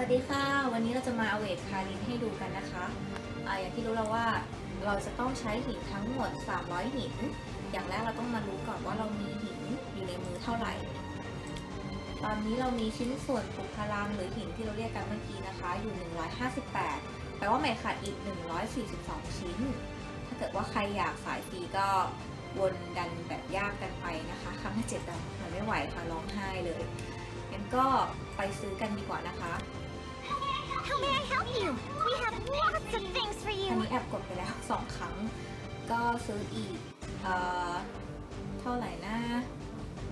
สวัสดีค่ะ วันนี้เราจะมาเอาเวทคารินให้ดูกันนะคะอ่าอย่างที่รู้แล้วว่าเราจะต้องใช้หินทั้งหมด 300 หิน อย่างแรกเราต้องมารู้ก่อนว่าเรามีหินอยู่ในมือเท่าไหร่ ตอนนี้เรามีชิ้นส่วนปุกพลังหรือหินที่เราเรียกกันเมื่อกี้นะคะ อยู่ 158 แปลว่าใหม่ขาดอีก 142 ชิ้น ถ้าเกิดว่าใครอยากสายฟรีก็วนดันแบบยากกันไปนะคะ ครั้งที่เจ็ดอะมันไม่ไหวค่ะร้องไห้เลยงั้นก็ไปซื้อกันดีกว่านะคะ How may I help you? We have lots of things for อัน you. นี้แอบกดไปแล้ว สองครั้ง ก็ซื้ออีก เอ่อ เท่าไหร่นะ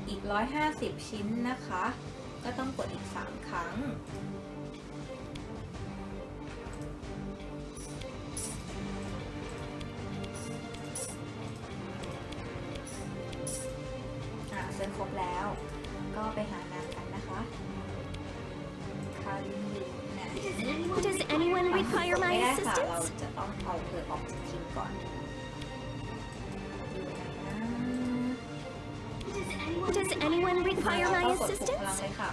อีก 150 ชิ้นนะคะ ก็ต้องกดอีก 3 ครั้ง อะซื้อครบแล้ว anyone require ไม่ my ได้ค่ะเรา assistance? จะต้องเอาเธอออกจากทีมก่อนอยู่ไหนนะ Does anyone require แล้ว my ก็กดปุ่มพลัง assistance? เลยค่ะ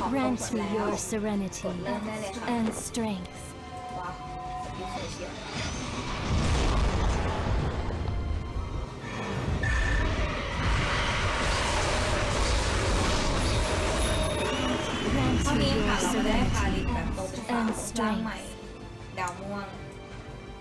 ของ Grant หมด me แล้ว your กด serenity เริ่มได้เลยค่ะ and strength. ว้าวสกิลโซเชียล Grant เท่า me นี้ your ค่ะ เราก็ได้พา serenity ลินแบบโตเป็นสาว and ร่างใหม่ strength. ดาวม่วง